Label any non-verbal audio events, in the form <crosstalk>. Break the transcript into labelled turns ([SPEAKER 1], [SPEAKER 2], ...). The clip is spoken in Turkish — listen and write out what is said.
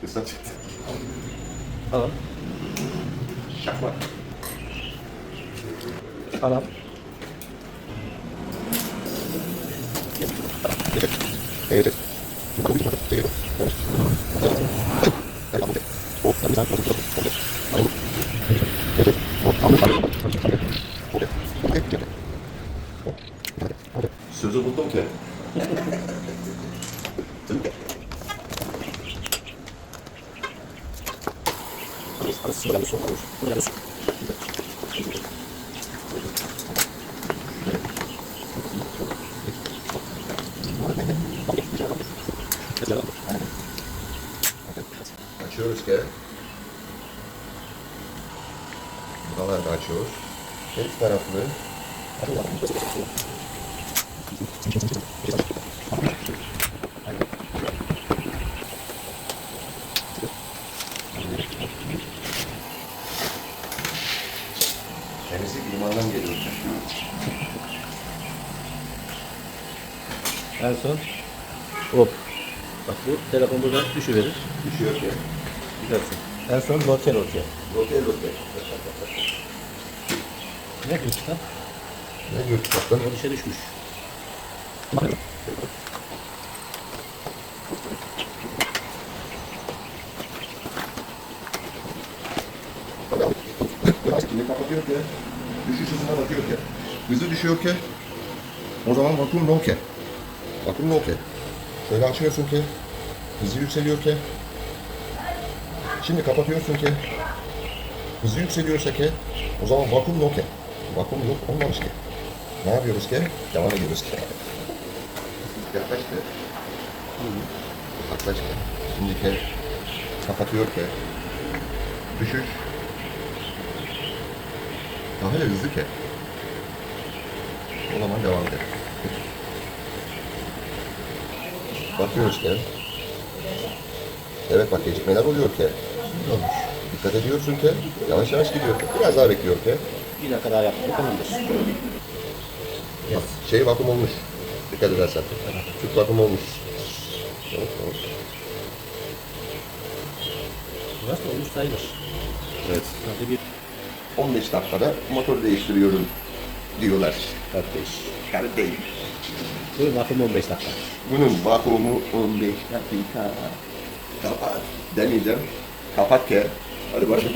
[SPEAKER 1] Kısa çıktı.
[SPEAKER 2] Tamam.
[SPEAKER 1] Şakmak.
[SPEAKER 2] Tamam.
[SPEAKER 1] Evet. Sözü buldum ki. <laughs> Açıyoruz ki. Buraları da açıyoruz. Tek taraflı. Limandan geliyor.
[SPEAKER 2] En son hop. Bak bu telefon buradan düşüverir.
[SPEAKER 1] Düşüyor ki.
[SPEAKER 2] Gidersin. En son lokel ortaya.
[SPEAKER 1] Rotel rotel.
[SPEAKER 2] Ne kırıkta?
[SPEAKER 1] Ne gördük kaptan?
[SPEAKER 2] O dışa düşmüş.
[SPEAKER 1] Şimdi kapatıyor ki. Düşüş hızına bakıyor ki. Hızı düşüyor ki. O zaman vakum no ki. Vakum no ki. Şöyle açıyorsun ki. Hızı yükseliyor ki. Şimdi kapatıyorsun ki. Hızı yükseliyorsa ki. O zaman vakum no ki. Vakum yok olmamış ki. Ne yapıyoruz ki? Devam ediyoruz ki. Yaklaş ki. Yaklaş ki. Şimdi ki. Kapatıyor ki. Düşüş. Daha da hızlı ki. O zaman devam edelim. Bakıyoruz ki. Evet bak gecikmeler oluyor ki. Dikkat ediyorsun ki. Yavaş yavaş gidiyor ki. Biraz daha bekliyor ki.
[SPEAKER 2] Bir dakika daha yaptık tamamdır.
[SPEAKER 1] Bak, şey vakum olmuş. Dikkat edersen. Tüp vakum olmuş. Evet, evet.
[SPEAKER 2] Burası olmuş sayılır.
[SPEAKER 1] Evet.
[SPEAKER 2] Sadece bir
[SPEAKER 1] 15 dakikada motor değiştiriyorum diyorlar.
[SPEAKER 2] kardeş.
[SPEAKER 1] Kardeş.
[SPEAKER 2] Bu bakım 15 dakika.
[SPEAKER 1] Bunun vakumu 15 dakika. Kapat demeyeceğim. Kapat ki. Hadi başla.